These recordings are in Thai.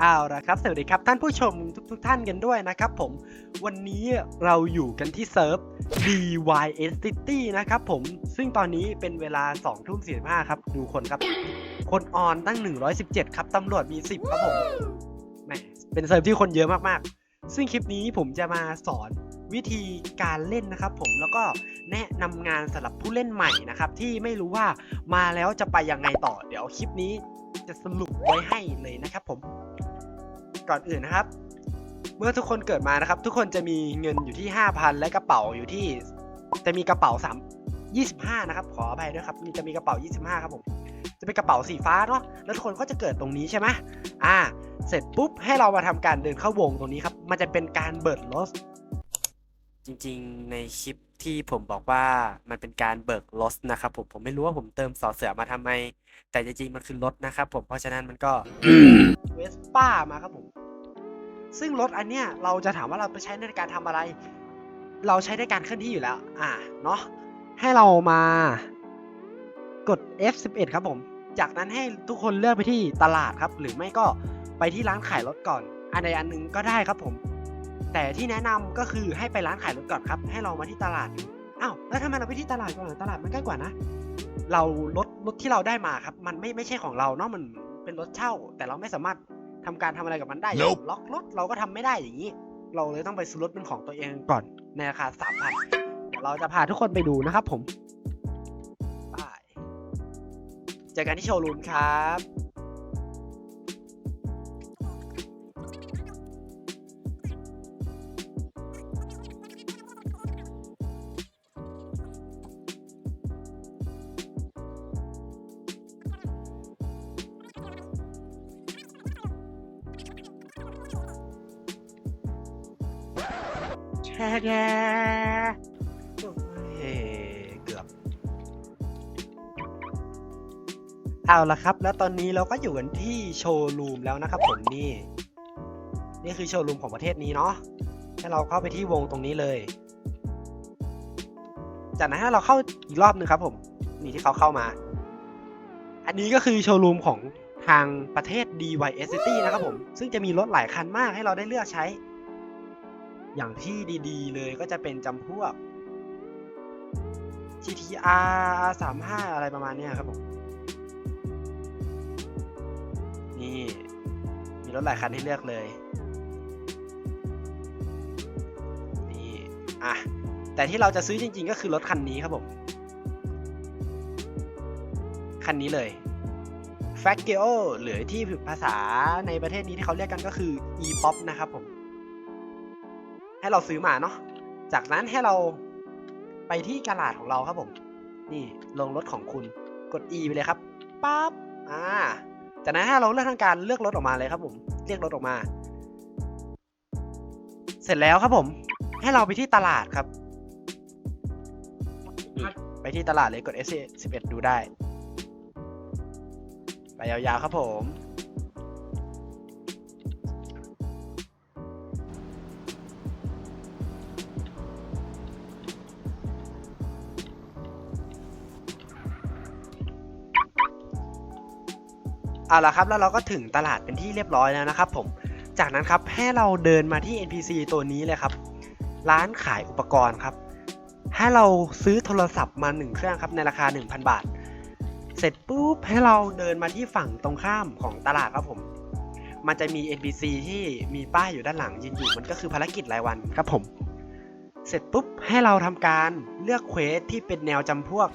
เอาละครับ สวัสดีครับท่านผู้ชมทุกๆท่านกันด้วยนะครับผม วันนี้เราอยู่กันที่เซิร์ฟ DYS City นะครับผม ซึ่งตอนนี้เป็นเวลา2ทุ่ม45ครับ ดูคนครับ คนออนตั้ง 117 ครับตำรวจมี 10 ครับผมแหมเป็นเซิร์ฟที่คนเยอะมากๆ ซึ่งคลิปนี้ผมจะมาสอนวิธีการเล่นนะครับผมแล้วก็แนะนำงานสำหรับผู้เล่นใหม่นะครับ ที่ไม่รู้ว่ามาแล้วจะไปยังไงต่อ เดี๋ยวคลิปนี้จะสรุปไว้ให้เลยนะครับผม ก่อนอื่นนะครับ เมื่อทุกคนเกิดมานะครับ ทุกคนจะมีเงินอยู่ที่ 5,000 และกระเป๋าอยู่ที่ จะมีกระเป๋า3 25 นะครับ ขออภัยด้วยครับมีจะมีกระเป๋า 25 ครับผม จะเป็นกระเป๋าสีฟ้าเนาะแล้วทุกคนก็จะเกิดตรงนี้ใช่ไหมอ่า เสร็จปุ๊บให้เรามาทำการเดินเข้าวงตรงนี้ครับ มันจะเป็นการเบิร์ดลอสจริงๆ ในคลิปที่ผมบอกว่ามันเป็นการเบิกลอสนะครับผมผมไม่รู้ว่าผมเติมสอเสือมาทำไม แต่จริงๆมันคือรถนะครับผมเพราะฉะนั้นมันก็เวสป้ามาครับผม ซึ่งรถอันเนี้ยเราจะถามว่าเราไปใช้ในการทำอะไร เราใช้ในการเคลื่อนที่อยู่แล้ว อ่าเนาะให้เรามากด F11 ครับผม จากนั้นให้ทุกคนเลือกไปที่ตลาดครับ หรือไม่ก็ไปที่ร้านขายรถก่อน อันใดอันหนึ่งก็ได้ครับผม แต่ที่แนะนำก็คือให้ไปร้านขายรถก่อนครับ ให้เรามาที่ตลาดอ้าวแล้วทำไมเราไปที่ตลาดก่อนล่ะตลาดมันใกล้กว่านะ เรารถรถที่เราได้มาครับ มันไม่ไม่ใช่ของเราเนาะมันเป็นรถเช่า แต่เราไม่สามารถ ทำการทำอะไรกับมันได้อย่าง Nope ล็อกรถเราก็ทำไม่ได้อย่างนี้ เราเลยต้องไปซื้อรถเป็นของตัวเองก่อนในราคาสามพันเดี๋ยวเราจะพาทุกคนไปดูนะครับผมไปเจอกันที่โชว์รูมครับ แช่แช่เกือบ เอาละครับ แล้วตอนนี้เราก็อยู่กันที่โชว์รูมแล้วนะครับผมนี่ นี่คือโชว์รูมของประเทศนี้เนาะ ให้เราเข้าไปที่วงตรงนี้เลย จากนั้นให้เราเข้าอีกรอบหนึงครับผม นี่ที่เขาเข้ามา อันนี้ก็คือโชว์รูมของทางประเทศ DYS City นะครับผม ซึ่งจะมีรถหลายคันมากให้เราได้เลือกใช้ อย่างที่ดีๆ เลยก็จะเป็นจำพวก GTR 35 อะไรประมาณนี้ครับผม นี่ มีรถหลายคันให้เลือกเลย นี่ อะ แต่ที่เราจะซื้อจริงๆ ก็คือรถคันนี้ครับผม คันนี้เลย f a g i o หรือที่ภาษาในประเทศนี้ที่เขาเรียกกันก็คือ e-pop นะครับผม ให้เราซื้อมาเนาะจากนั้นให้เราไปที่กระดาษของเราครับผม นี่ลงรถของคุณกด E ไปเลยครับปั๊บอ่าจากนั้นให้เราเลือกทางการเลือกรถออกมาเลยครับผมเรียกรถออกมา เสร็จแล้วครับผม ให้เราไปที่ตลาดครับ ไปที่ตลาดเลยกด S 11 ดูได้ ไปยาวๆครับผม เอาละครับแล้วเราก็ถึงตลาดเป็นที่เรียบร้อยแล้วนะครับ ผมจากนั้นครับให้เราเดินมาที่ NPC ตัวนี้เลยครับ ร้านขายอุปกรณ์ครับ ให้เราซื้อโทรศัพท์มาหนึ่งเครื่องครับในราคา 1,000 บาท เสร็จปุ๊บให้เราเดินมาที่ฝั่งตรงข้ามของตลาดครับผม มันจะมี NPC ที่มีป้ายอยู่ด้านหลังยืนอยู่มันก็คือภารกิจรายวันครับผม เสร็จปุ๊บให้เราทำการเลือกเควสที่เป็นแนวจำพวก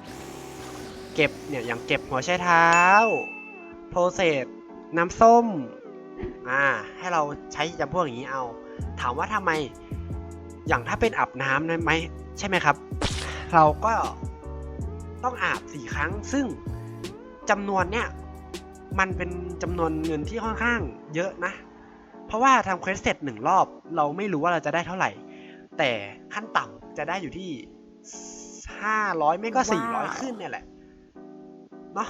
เก็บเนี่ยอย่างเก็บหัวไชเท้า โปรเซสน้ำส้มอ่าให้เราใช้จำพวกอย่างนี้เอา ถามว่าทำไมอย่างถ้าเป็นอาบน้ำนะไหมใช่ไหมครับ เราก็ต้องอาบสี่ครั้ง ซึ่งจำนวนเนี่ยมันเป็นจำนวนเงินที่ค่อนข้างเยอะนะ เพราะว่าทำเควสเสร็จหนึ่งรอบ เราไม่รู้ว่าเราจะได้เท่าไหร่ แต่ขั้นต่ำจะได้อยู่ที่500ไม่ก็400ขึ้นเนี่ยแหละเนาะ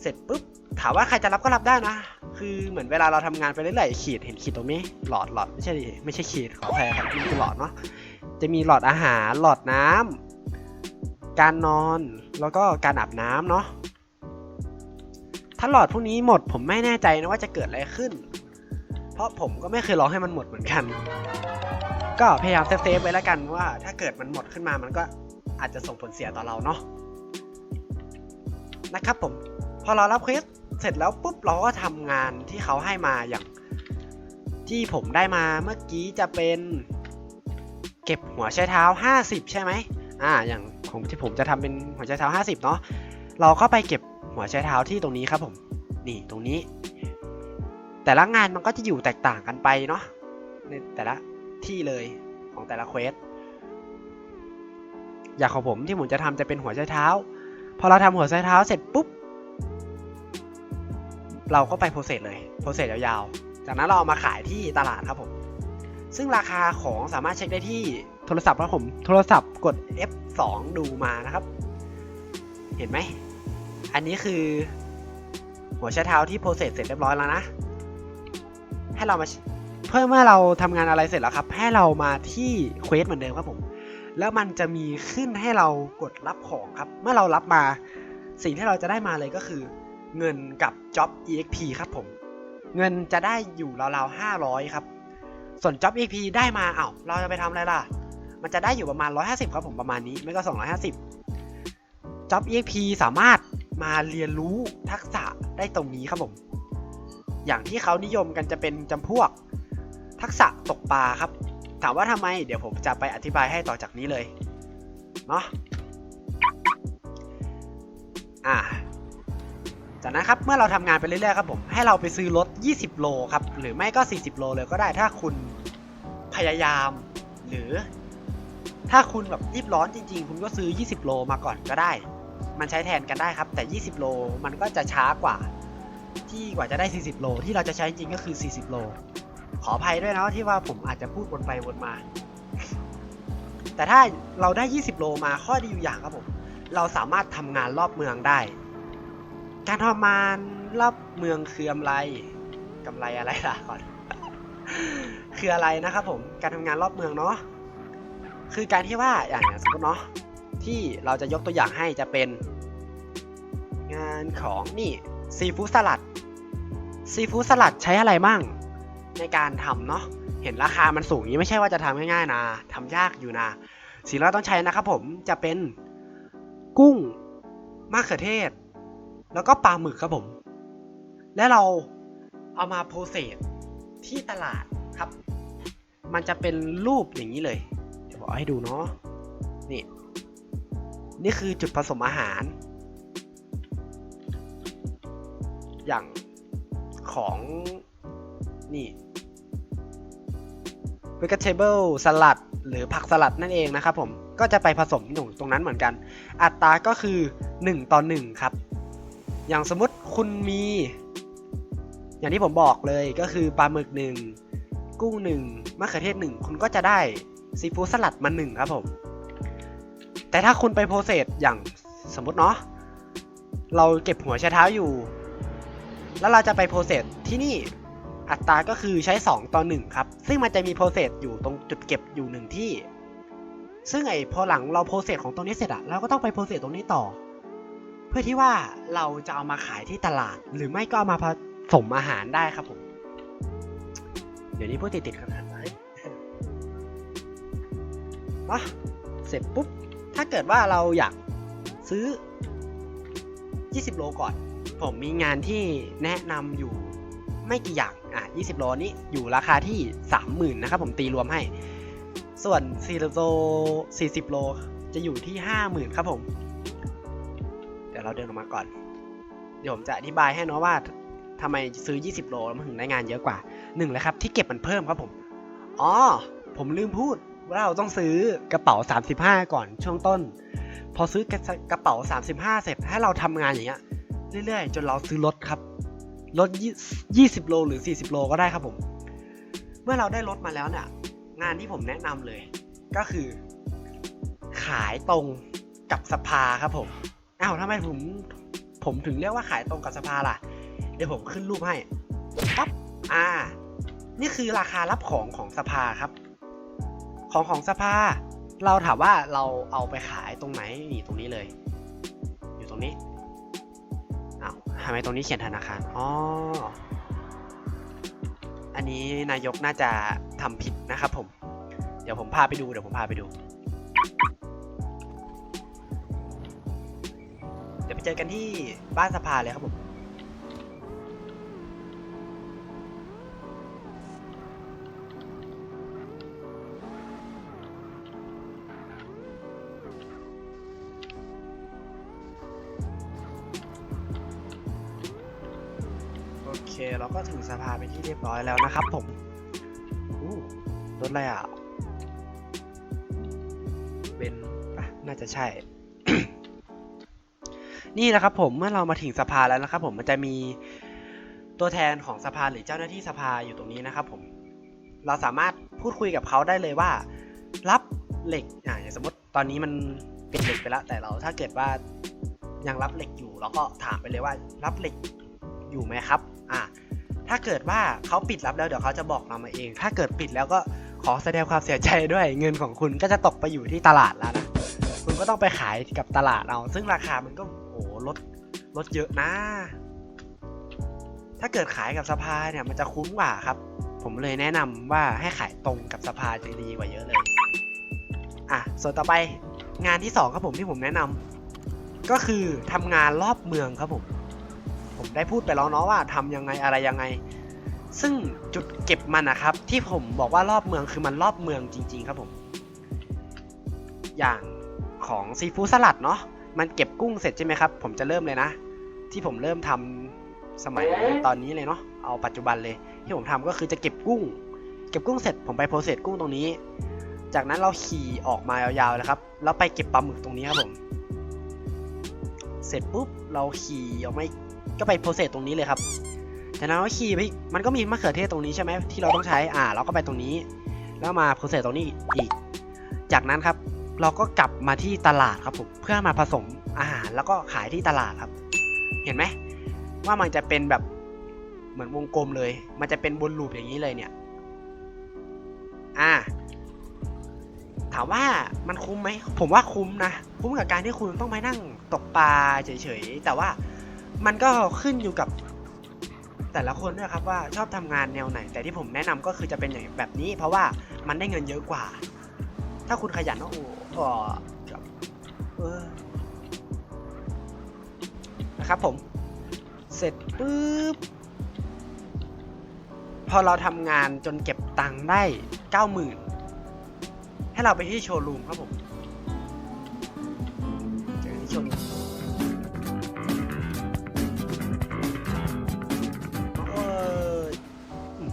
เสร็จปุ๊บ ถามว่าใครจะรับก็รับได้นะ คือเหมือนเวลาเราทำงานไปเรื่อยๆขีดเห็นขีดตรงนี้ หลอดหลอดไม่ใช่ดิไม่ใช่ขีดขอแพ้ครับนี่คือหลอดเนาะจะมีหลอดอาหารหลอดน้ำการนอนแล้วก็การอาบน้ำเนาะถ้าหลอดพวกนี้หมดผมไม่แน่ใจนะว่าจะเกิดอะไรขึ้น เพราะผมก็ไม่เคยร้องให้มันหมดเหมือนกัน ก็พยายามเซฟๆไว้แล้วกันว่า ถ้าเกิดมันหมดขึ้นมามันก็อาจจะส่งผลเสียต่อเราเนาะนะครับผมพอเรารับเควส เสร็จแล้วปุ๊บเราก็ทำงานที่เขาให้มาอย่าง ที่ผมได้มาเมื่อกี้จะเป็นเก็บหัวใช้เท้า 50 ใช่ไหมอ่า อย่างผมที่ผมจะทำเป็นหัวใช้เท้า 50 เนาะเราก็ไปเก็บหัวใช้เท้าที่ตรงนี้ครับผม นี่ตรงนี้ แต่ละงานมันก็จะอยู่แตกต่างกันไปเนาะในแต่ละที่เลยของแต่ละเควสอย่างของผมที่ผมจะทำจะเป็นหัวใช้เท้า พอเราทำหัวใช้เท้าเสร็จปุ๊บ เราก็ไปโปรเซสเลยโปรเซสยาวๆ จากนั้นเราเอามาขายที่ตลาดครับผม ซึ่งราคาของสามารถเช็คได้ที่โทรศัพท์ครับผม โทรศัพท์กด F2 ดูมานะครับ เห็นไหม อันนี้คือ หัวใช้เท้าที่โปรเซสเสร็จเรียบร้อยแล้วนะ ให้เรามาเพื่อเมื่อเราทำงานอะไรเสร็จแล้วครับ ให้เรามาที่เควสเหมือนเดิมครับผม แล้วมันจะมีขึ้นให้เรากดรับของครับ เมื่อเรารับมาสิ่งที่เราจะได้มาเลยก็คือ เงินกับ Job EXP ครับผม เงินจะได้อยู่ราวๆ500 ครับ ส่วน Job EXP ได้มาเอ้าเราจะไปทำอะไรล่ะ มันจะได้อยู่ประมาณ 150 ครับผมประมาณนี้ ไม่ก็ 250 Job EXP สามารถมาเรียนรู้ทักษะได้ตรงนี้ครับผม อย่างที่เขานิยมกันจะเป็นจำพวกทักษะตกปลาครับ ถามว่าทำไม เดี๋ยวผมจะไปอธิบายให้ต่อจากนี้เลย เนาะอ่า จากนั้นครับเมื่อเราทำงานไปเรื่อยๆครับผมให้เราไปซื้อรถ 20 โลครับหรือไม่ก็ 40 โลเลยก็ได้ถ้าคุณพยายาม หรือ ถ้าคุณแบบรีบร้อนจริง ๆ คุณก็ซื้อ 20 โลมาก่อนก็ได้ มันใช้แทนกันได้ครับ แต่ 20 โลมันก็จะช้ากว่า ที่กว่าจะได้ 40 โล ที่เราจะใช้จริงก็คือ 40 โล ขออภัยด้วยนะที่ว่าผมอาจจะพูดวนไปวนมา แต่ถ้าเราได้ 20 โลมาข้อดีอยู่อย่างครับผมเราสามารถทำงานรอบเมืองได้ การทำงานรอบเมืองคือกำไรกำไรอะไรล่ะก่อน คืออะไรนะครับผมการทำงานรอบเมืองเนาะคือการที่ว่าอย่างสมมติเนาะที่เราจะยกตัวอย่างให้จะเป็น งานของนี่ซีฟู้ดสลัดซีฟู้ดสลัดใช้อะไรมั่ง ในการทำเนาะเห็นราคามันสูงอย่างนี้ไม่ใช่ว่าจะทำง่ายๆนะทำยากอยู่นะสิ่งที่เราต้องใช้นะครับผมจะเป็นกุ้งมะเขือเทศ แล้วก็ปลาหมึกครับผม และเราเอามาโพเซสที่ตลาดครับ มันจะเป็นรูปอย่างนี้เลย เดี๋ยวผมเอาให้ดูเนาะ นี่ นี่คือจุดผสมอาหาร อย่างของนี่ vegetable สลัดหรือผักสลัดนั่นเองนะครับผม ก็จะไปผสมอยู่ตรงนั้นเหมือนกัน อัตราก็คือ 1 ต่อ 1 ครับ อย่างสมมติคุณมี อย่างที่ผมบอกเลยก็คือปลาหมึก1กุ้ง1มะเขือเทศ1คุณก็จะได้ซีฟู้ดสลัดมา1ครับผม แต่ถ้าคุณไปโพสเซสอย่างสมมติเนาะเราเก็บหัวใช้เท้าอยู่ แล้วเราจะไปโพสเซสที่นี่อัตราก็คือใช้ 2 ต่อ 1 ครับ ซึ่งมันจะมีโปรเซสอยู่ตรงจุดเก็บอยู่หนึ่งที่ ซึ่งไอพอหลังเราโปรเซสของตรงนี้เสร็จอะเราก็ต้องไปโปรเซสตรงนี้ต่อ เพื่อที่ว่าเราจะเอามาขายที่ตลาด หรือไม่ก็เอามาผสมอาหารได้ครับผม เดี๋ยวนี้พูดติดๆขนาดไหนเนะเสร็จปุ๊บ ถ้าเกิดว่าเราอยากซื้อ 20 โลก่อน ผมมีงานที่แนะนำอยู่ไม่กี่อย่าง อะ 20 โลนี้อยู่ราคาที่ 30,000 นะครับผมตีรวมให้ ส่วน4โล40 โลจะอยู่ที่ 50,000 ครับผม ยวเราเดินออกมาก่อน เดี๋ยวผมจะอธิบายให้เนาะว่าทำไมซื้อ 20 โลแล้วมันถึงได้งานเยอะกว่าหนึ่งเลยครับที่เก็บมันเพิ่มครับผม อ๋อ ผมลืมพูดว่าเราต้องซื้อกระเป๋า 35 ก่อนช่วงต้น พอซื้อกระเป๋า 35 เสร็จให้เราทำงานอย่างเงี้ยเรื่อยๆ จนเราซื้อรถครับ รถยี่สิบโลหรือ 40 โลก็ได้ครับผม เมื่อเราได้รถมาแล้วเนี่ย งานที่ผมแนะนำเลย ก็คือ ขายตรงกับสภาครับผม อ้าวทำไมผมผมถึงเรียกว่าขายตรงกับสภาล่ะ เดี๋ยวผมขึ้นรูปให้ปั๊บอ่า นี่คือราคารับของของสภาครับ ของของสภา เราถามว่าเราเอาไปขายตรงไหนนี่ตรงนี้เลย อยู่ตรงนี้อ้าวทำไมตรงนี้เขียนธนาคารอ๋ออันอันนี้นายกน่าจะทำผิดนะครับผม เดี๋ยวผมพาไปดู เดี๋ยวผมพาไปดู เจอกันที่บ้านสภาเลยครับผมโอเคเราก็ถึงสภาเป็นที่เรียบร้อยแล้วนะครับผมอู้รถอะไรอะ เป็นน่าจะใช่ นี่นะครับผมเมื่อเรามาถึงสภาแล้วนะครับผมมันจะมีตัวแทนของสภาหรือเจ้าหน้าที่สภาอยู่ตรงนี้นะครับผมเราสามารถพูดคุยกับเขาได้เลยว่า รับเหล็กอ่าอย่างสมมติตอนนี้มันเปิดเหล็กไปแล้วแต่เราถ้าเกิดว่ายังรับเหล็กอยู่เราก็ถามไปเลยว่า รับเหล็กอยู่ไหมครับอ่าถ้าเกิดว่าเขาปิดรับแล้วเดี๋ยวเขาจะบอกเรามาเอง ถ้าเกิดปิดแล้วก็ขอแสดงความเสียใจด้วยเงินของคุณก็จะตกไปอยู่ที่ตลาดแล้วนะ คุณก็ต้องไปขายกับตลาดเอาซึ่งราคามันก็ ลดลดเยอะนะ ถ้าเกิดขายกับสภาเนี่ยมันจะคุ้มกว่าครับ ผมเลยแนะนำว่าให้ขายตรงกับสภาจะดีกว่าเยอะเลย อะ ส่วนต่อไปงานที่สองครับผมที่ผมแนะนำก็คือทำงานรอบเมืองครับผม ผมได้พูดไปแล้วเนาะว่าทำยังไงอะไรยังไง ซึ่งจุดเก็บมันนะครับ ที่ผมบอกว่ารอบเมืองคือมันรอบเมืองจริง ๆ ครับผม อย่างของซีฟู้ดสลัดเนาะ มันเก็บกุ้งเสร็จใช่ไหมครับ ผมจะเริ่มเลยนะ ที่ผมเริ่มทำสมัยตอนนี้เลยเนาะเอาปัจจุบันเลย ที่ผมทำก็คือจะเก็บกุ้ง เก็บกุ้งเสร็จผมไปโปรเซสกุ้งตรงนี้ จากนั้นเราขี่ออกมายาวๆเลยครับแล้วไปเก็บปลาหมึกตรงนี้ครับผม เสร็จปุ๊บเราขี่ออกมาก็ไปโปรเซสตรงนี้เลยครับจากนั้นเราขี่ไปมันก็มีมะเขือเทศตรงนี้ใช่ไหมที่เราต้องใช้อ่า เราก็ไปตรงนี้ แล้วมาโปรเซสตรงนี้อีก จากนั้นครับ เราก็กลับมาที่ตลาดครับผมเพื่อมาผสมอาหารแล้วก็ขายที่ตลาดครับ เห็นไหมว่ามันจะเป็นแบบเหมือนวงกลมเลย มันจะเป็นวนลูปอย่างนี้เลยเนี่ย อ่า ถามว่ามันคุ้มไหม ผมว่าคุ้มนะ คุ้มกับการที่คุณต้องไปนั่งตกปลาเฉยๆ แต่ว่ามันก็ขึ้นอยู่กับ แต่ละคนด้วยครับว่าชอบทำงานแนวไหน แต่ที่ผมแนะนำก็คือจะเป็นอย่างแบบนี้ เพราะว่ามันได้เงินเยอะกว่า ถ้าคุณขยันโอ้ ก็กับเออนะครับผม เสร็จปุ๊บ พอเราทำงานจนเก็บตังค์ได้เก้าหมื่นให้เราไปที่โชว์รูมครับผมเจอที่โชว์รูมเอออืม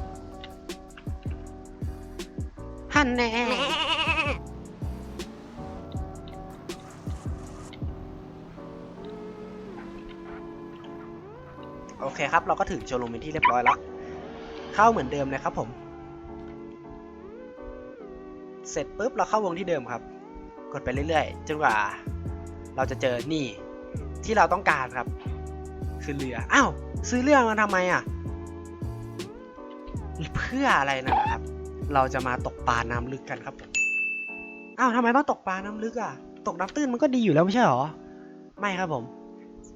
ฮันแน่ เคครับ เราก็ถึงโชว์รูมเป็นที่เรียบร้อยแล้ว เข้าเหมือนเดิมเลยครับผม เสร็จปุ๊บเราเข้าวงที่เดิมครับ กดไปเรื่อยๆ จนกว่า เราจะเจอนี่ที่เราต้องการครับ คือเรือ อ้าว ซื้อเรือมาทำไมอะ เพื่ออะไรน่ะครับ เราจะมาตกปลาน้ำลึกกันครับผมอ้าวทำไมต้องตกปลาน้ำลึกอะ ตกน้ำตื้นมันก็ดีอยู่แล้วไม่ใช่หรอ ไม่ครับผม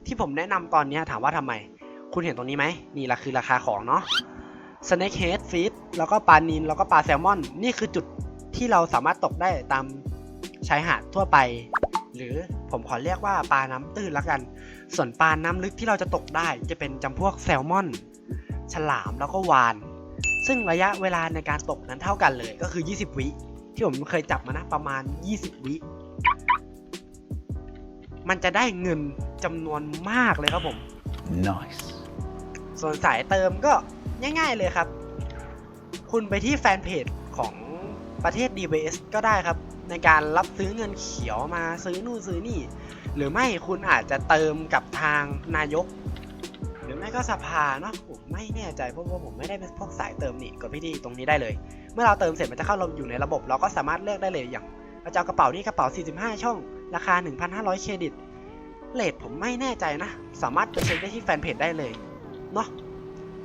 ที่ผมแนะนำตอนนี้ถามว่าทำไม คุณเห็นตรงนี้ไหมนี่แหละคือราคาของเนาะ Snake Head Fish แล้วก็ปลานิลแล้วก็ปลาแซลมอน นี่คือจุดที่เราสามารถตกได้ตามชายหาดทั่วไป หรือผมขอเรียกว่าปลาน้ำตื้นละกัน ส่วนปลาน้ำลึกที่เราจะตกได้จะเป็นจำพวกแซลมอน ฉลามแล้วก็วาน ซึ่งระยะเวลาในการตกนั้นเท่ากันเลยก็คือ 20 วิที่ผมเคยจับมานะประมาณ 20 วิมันจะได้เงินจำนวนมากเลยครับผม Nice. ส่วนสายเติมก็ง่ายๆเลยครับ คุณไปที่แฟนเพจของประเทศ DBS ก็ได้ครับ ในการรับซื้อเงินเขียวมาซื้อนู่นซื้อนี่ หรือไม่คุณอาจจะเติมกับทางนายก หรือไม่ก็สภาเนาะผมไม่แน่ใจเพราะว่าผมไม่ได้เป็นพวกสายเติมนี่กดไปที่ตรงนี้ได้เลย เมื่อเราเติมเสร็จมันจะเข้าเราอยู่ในระบบ เราก็สามารถเลือกได้เลยอย่างเราจะเอากระเป๋านี่กระเป๋า 45 ช่อง ราคา 1,500 เครดิตเลทผมไม่แน่ใจนะ สามารถไปเช็คได้ที่แฟนเพจได้เลย เนาะ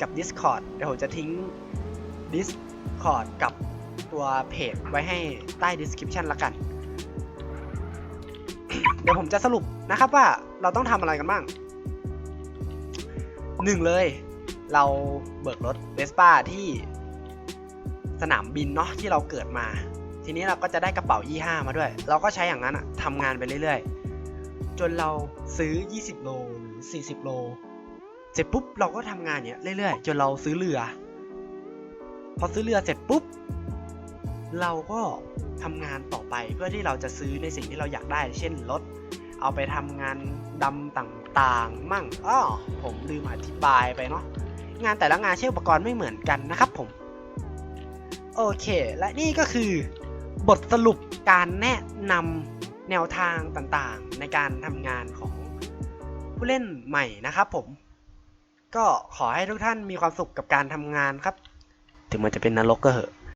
กับ Discord เดี๋ยวผมจะทิ้ง Discord กับตัวเพจไว้ให้ใต้ description ละกัน เดี๋ยวผมจะสรุปนะครับว่าเราต้องทำอะไรกันบ้างหนึ่งเลย เราเบิกรถเวสป้าที่สนามบินเนาะที่เราเกิดมา ทีนี้เราก็จะได้กระเป๋า E5 มาด้วย เราก็ใช้อย่างนั้นอะทำงานไปเรื่อยๆ จนเราซื้อ 20 โลหรือ 40 โล ร็จปุ๊บเราก็ทำงานเนี้ยเรื่อยๆจนเราซื้อเรือ พอซื้อเรือเสร็จปุ๊บ เราก็ทำงานต่อไปเพื่อที่เราจะซื้อในสิ่งที่เราอยากได้ เช่นรถเอาไปทำงานดำต่างๆ มั่งอ้อผมลืมอธิบายไปเนาะงานแต่ละงานใช้อุปกรณ์ไม่เหมือนกันนะครับผม โอเค และนี่ก็คือบทสรุปการแนะนำแนวทางต่างๆ ในการทำงานของผู้เล่นใหม่นะครับผม ก็ขอให้ทุกท่านมีความสุขกับการทำงานครับ ถึงมันจะเป็นนรกก็เหอะ